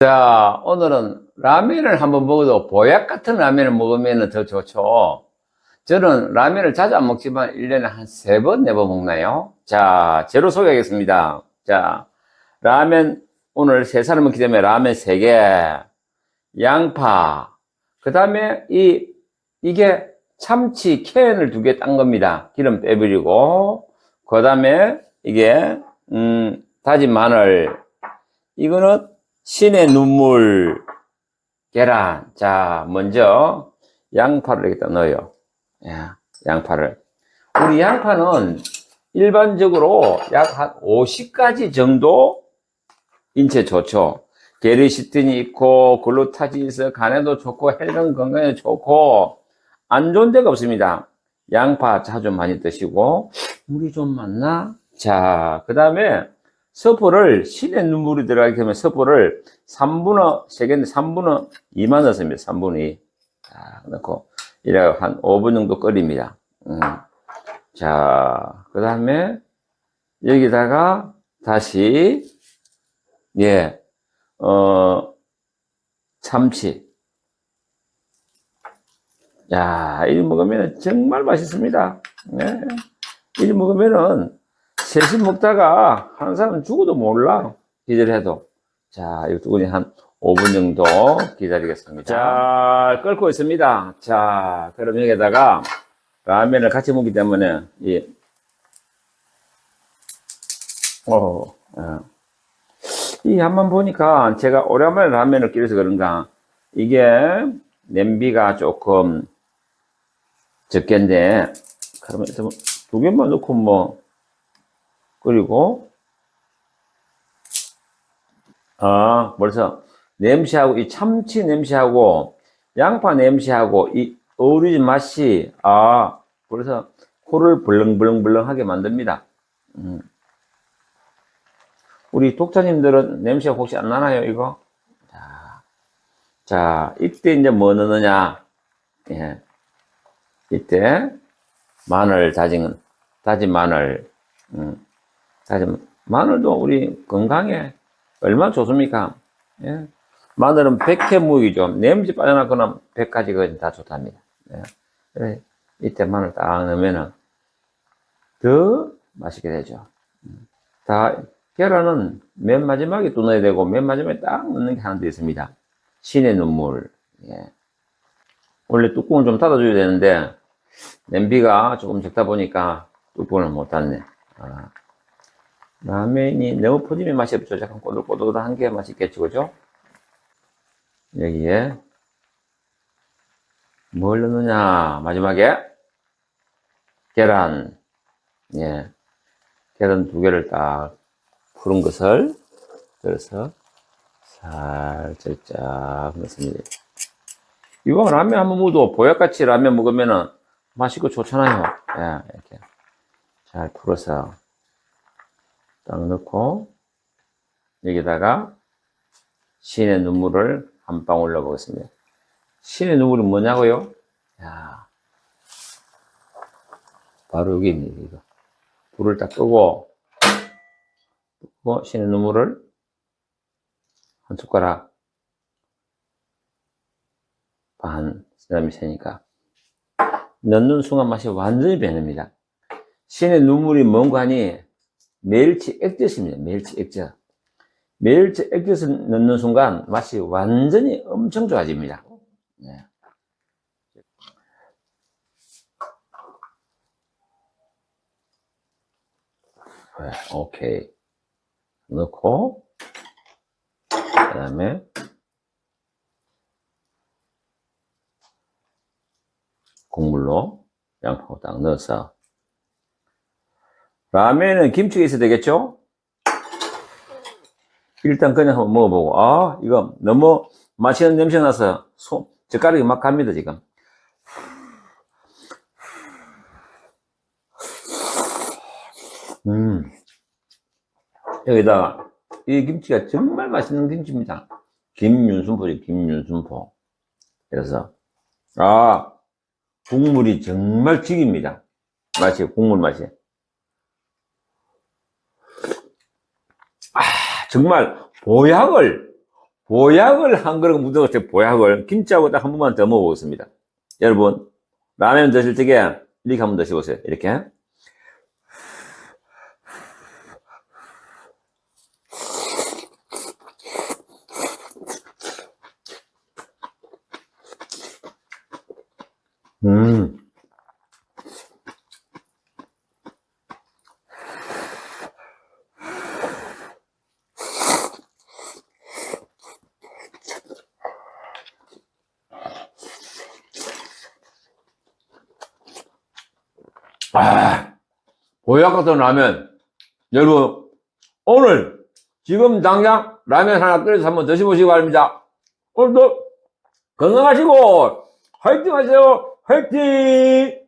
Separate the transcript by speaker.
Speaker 1: 자, 오늘은 라면을 한번 먹어도 보약 같은 라면을 먹으면 더 좋죠. 저는 라면을 자주 안 먹지만 1년에 한 세 번, 네 번 먹나요? 자, 재료 소개하겠습니다. 자, 라면 오늘 세 사람 먹기 때문에 라면 세 개, 양파, 그 다음에 이, 이게 참치 캔을 두 개 딴 겁니다. 기름 빼버리고, 그 다음에 이게, 음, 다진 마늘, 이거는 신의 눈물, 계란. 자, 먼저 양파를 여기다 넣어요. 야, 양파를. 우리 양파는 일반적으로 약 한 50가지 정도 인체 좋죠. 게르시틴이 있고, 글루타진이 있어 간에도 좋고, 혈관 건강에 좋고, 안 좋은 데가 없습니다. 양파 자주 많이 드시고, 물이 좀 많나? 자, 그 다음에 서포를 신의 눈물이 들어가기 때문에 서포를 3분의 3개인데 3분의 2만 넣습니다. 3분의 2. 자, 넣고 이래 한 5분 정도 끓입니다. 음. 자, 그 다음에 여기다가 다시 예, 어, 참치. 야, 이거 먹으면 정말 맛있습니다. 네. 이거 먹으면은 셋이 먹다가 한 사람 죽어도 몰라. 기절해도. 자, 이거 두분이 한 5분 정도 기다리겠습니다. 자, 끓고 있습니다. 자, 그럼 여기다가 라면을 같이 먹기 때문에, 이, 어, 어. 이 한번 보니까 제가 오랜만에 라면을 끓여서 그런가, 이게 냄비가 조금 적겠네. 그러면 일단 두 개만 넣고 뭐, 그리고 아 벌써 냄새하고 이 참치 냄새하고 양파 냄새하고 이 어우러진 맛이 아 벌써 코를 벌렁벌렁벌렁하게 만듭니다. 음. 우리 독자님들은 냄새 혹시 안 나나요 이거? 자, 자 이때 이제 뭐 넣느냐? 예, 이때 마늘 다진 다진 마늘. 음. 다진 마늘도 우리 건강에 얼마나 좋습니까? 예. 마늘은 백해무이죠. 냄새 빠져나거나 백가지가 다 좋답니다. 예. 그래, 이때 마늘 딱 넣으면은 더 맛있게 되죠. 음. 다, 계란은 맨 마지막에 또 넣어야 되고, 맨 마지막에 딱 넣는 게 하나 더 있습니다. 신의 눈물. 예. 원래 뚜껑을 좀 닫아줘야 되는데, 냄비가 조금 적다 보니까 뚜껑을 못 닫네. 아. 라면이 퍼지면 맛이 없죠. 약간 꼬들꼬들한 게 맛있겠죠. 그죠? 여기에 뭘 넣느냐. 마지막에 계란. 예. 계란 두 개를 딱 푸른 것을 그래서 살짝 쫙 넣습니다. 이거 라면 한번 먹어도 보약같이 라면 먹으면은 맛있고 좋잖아요. 예, 이렇게 잘 풀어서 딱 넣고 여기다가 신의 눈물을 한 방울 넣어보겠습니다. 신의 눈물이 뭐냐고요? 야, 바로 여기입니다. 이거. 불을 딱 끄고 끄고 신의 눈물을 한 숟가락 반 쓰다미 세니까 넣는 순간 맛이 완전히 변합니다. 신의 눈물이 뭔가 하니 멸치 액젓입니다. 멸치 액젓. 멸치 액젓을 넣는 순간 맛이 완전히 엄청 좋아집니다. 네. 네, 오케이. 넣고, 그 다음에, 국물로 양파고 딱 넣어서, 라면은 김치가 있어야 되겠죠? 일단 그냥 한번 먹어보고, 아, 이거 너무 맛있는 냄새 나서 손, 젓가락이 막 갑니다, 지금. 음. 여기다가, 이 김치가 정말 맛있는 김치입니다. 김윤순포지, 김윤순포. 그래서, 아, 국물이 정말 죽입니다. 맛이, 국물 맛이. 정말 보약을 보약을 한 그릇 묻은 것에 보약을 김치하고 딱 한 번만 더 먹어보겠습니다. 여러분, 라면 드실 적에 이렇게 한 번 드셔보세요. 이렇게. 음. 아, 보약 같은 라면. 여러분, 오늘, 지금 당장 라면 하나 끓여서 한번 드셔보시기 바랍니다. 오늘도 건강하시고, 화이팅 하세요! 화이팅!